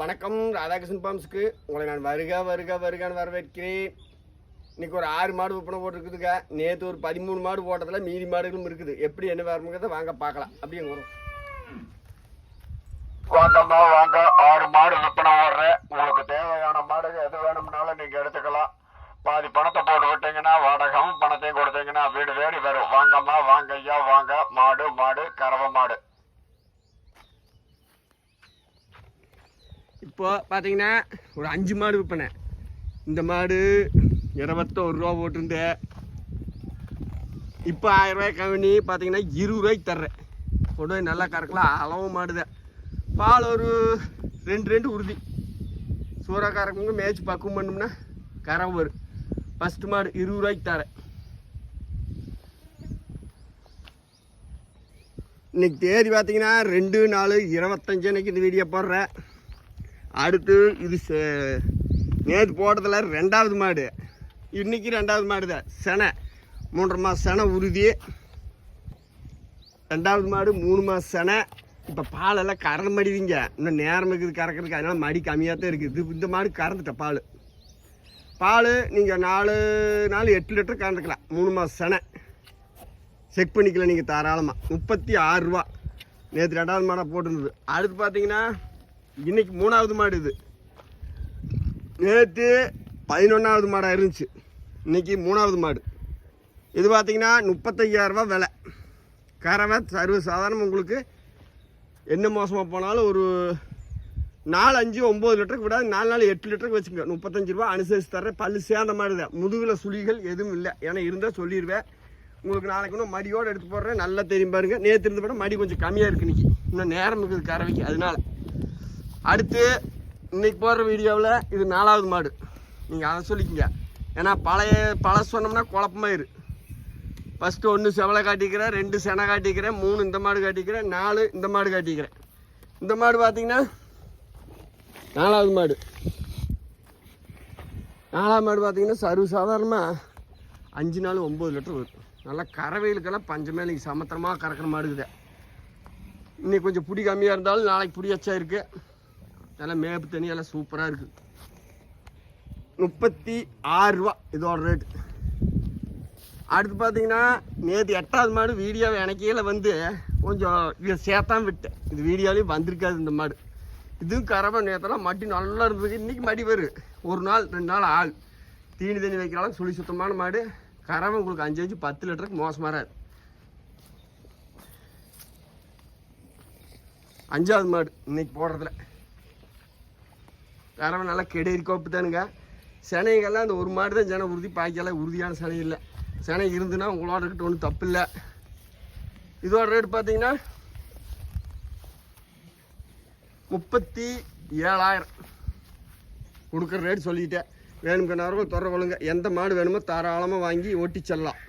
வணக்கம் ராதாகிருஷ்ணன் பாம்ஸுக்கு. உங்களை நான் வருக வருக வருகான்னு வரவேற்கிறேன். இன்றைக்கி ஒரு ஆறு மாடு விற்பனை போட்டிருக்குதுங்க. நேற்று ஒரு பதிமூணு மாடு போட்டதில் மீதி மாடுகளும் இருக்குது. எப்படி என்ன வரணுங்கிறத வாங்க பார்க்கலாம். அப்படியே வரும். வாங்கம்மா வாங்க. ஆறு மாடு விற்பனை வர்றேன் உங்களுக்கு தேவையான மாடு எது வேணும்னாலும் நீங்கள் எடுத்துக்கலாம். பாதி பணத்தை போட்டு விட்டீங்கன்னா வாடகம் பணத்தையும் கொடுத்தீங்கன்னா வீடு தேடி வரும். வாங்கம்மா வாங்க ஐயா வாங்க. மாடு மாடு கறவை மாடு. இப்போது பார்த்தீங்கன்னா ஒரு அஞ்சு மாடு விற்பனை. இந்த மாடு இருபத்தோரு ரூபா போட்டிருந்து. இப்போ ஆயிரம் ரூபாய் கம்மி பார்த்தீங்கன்னா இருபது ரூபாய்க்கு தர்றேன். கொண்டு போய் நல்லா கறக்கலாம் அளவு மாடுதான். பால் ஒரு ரெண்டு ரெண்டு உறுதி. சூறா கறக்குங்க மேய்ச்சி பக்குவம் பண்ணோம்னா கறவு வரும். ஃபஸ்ட்டு மாடு இருபது ரூபாய்க்கு தரேன் இன்னைக்கு தேதி பார்த்தீங்கன்னா ரெண்டு நாலு இருபத்தஞ்சு அன்னைக்கு இந்த வீடியோ போடுறேன். அடுத்து இது நேற்று போட்டதில் ரெண்டாவது மாடு. இன்றைக்கி ரெண்டாவது மாடு தான் செனை. மூன்றரை மாதம் செனை உறுதி. ரெண்டாவது மாடு மூணு மாதம் செனை. இப்போ பாலெல்லாம் கறந்து மடிவீங்க. இன்னும் நேரம் இருக்குது கறக்கிறதுக்கு. அதனால் மடி கம்மியாக தான் இருக்குது. இது இந்த மாடு கறந்துட்ட பால். பால் நீங்கள் நாலு நாலு எட்டு லிட்டர் கறந்துக்கலாம். மூணு மாதம் செனை. செக் பண்ணிக்கலாம் நீங்கள் தாராளமாக முப்பத்தி ஆறுரூவா நேற்று ரெண்டாவது மாடாக போட்டிருந்தது. அடுத்து பார்த்தீங்கன்னா இன்னைக்கு மூணாவது மாடு இது. நேற்று பதினொன்றாவது மாடாக இருந்துச்சு. இன்னைக்கு மூணாவது மாடு. இது பார்த்திங்கன்னா முப்பத்தையாயிரரூபா விலை. கறவை சர்வ சாதாரணம் உங்களுக்கு என்ன மோசமாக போனாலும் ஒரு நாலு அஞ்சு ஒம்பது லிட்டருக்கு விடாது. நாலு நாலு எட்டு லிட்டருக்கு வச்சுக்கோங்க. முப்பத்தஞ்சு ரூபா அனுசரித்து தர்றேன். பல்லு சேர்ந்த மாதிரி தான் முதுகில் சுழிகள் எதுவும் இல்லை. ஏன்னா இருந்தால் சொல்லிடுவேன் உங்களுக்கு நாளைக்கு இன்னும் மடியோடு எடுத்து போடுறேன். நல்லா தெரியும் பாருங்கள் நேற்று இருந்த விட மடி கொஞ்சம் கம்மியாக இருக்குது இன்னைக்கு. இன்னும் நேரம் இருக்குது கறவைக்கு. அதனால அடுத்து இன்னைக்கு போடுற வீடியோவில் இது நாலாவது மாடு. நீங்கள் அதை சொல்லிக்கங்க. ஏன்னா பழைய பழ சொன்னோம்னா குழப்பமாயிரு ஃபஸ்ட்டு ஒன்று செவலை காட்டிக்கிறேன் ரெண்டு செனை காட்டிக்கிறேன் மூணு இந்த மாடு காட்டிக்கிறேன் நாலு இந்த மாடு காட்டிக்கிறேன். இந்த மாடு பார்த்தீங்கன்னா நாலாவது மாடு. நாலாவது மாடு பார்த்தீங்கன்னா சர்வ சாதாரணமாக அஞ்சு நாள் ஒம்பது லிட்டர் வரும். நல்லா கறவைகளுக்கெல்லாம் பஞ்சமே இன்னைக்கு சமத்திரமாக கறக்கிற மாடுக்குது இன்னைக்கு கொஞ்சம் பிடி கம்மியாக இருந்தாலும் நாளைக்கு பிடி எச்சா இருக்கு. நல்லா மேப்பு தண்ணி எல்லாம் சூப்பராக இருக்குது முப்பத்தி ஆறு ரூபா இதோட ரேட்டு அடுத்து பார்த்தீங்கன்னா நேற்று எட்டாவது மாடு வீடியோவை எனக்கையில வந்து கொஞ்சம் இதை சேர்த்தான் விட்டேன். இது வீடியோலையும் வந்திருக்காது இந்த மாடு. இதுவும் கறவை நேற்றெல்லாம் மடி நல்லா இருந்தது. இன்றைக்கி மடி வரும் ஒரு நாள் ரெண்டு நாள் ஆள். தீனி தண்ணி வைக்கிறாலும் சுழி சுத்தமான மாடு. கறவை உங்களுக்கு அஞ்சு அஞ்சு பத்து லிட்டருக்கு மோசமாக வராது அஞ்சாவது மாடு இன்னைக்கு போடுறதுல. கறவை நல்லா கெடேரி கோப்பு தானுங்க சினைகள்லாம் அந்த ஒரு மாடு தான் ஜனம் உறுதி பாக்கியெல்லாம் உறுதியான சினை இல்லை. சினை இருந்துன்னா உங்களோட இருக்கட்டும் ஒன்றும் தப்பு இல்லை. இதோட ரேட் பார்த்தீங்கன்னா முப்பத்தி ஏழாயிரம். கொடுக்குற ரேட் சொல்லிட்டேன். வேணுங்கிறவங்க தொடர கொள்ளுங்க. எந்த மாடு வேணுமோ தாராளமாக வாங்கி ஓட்டி செல்லலாம்.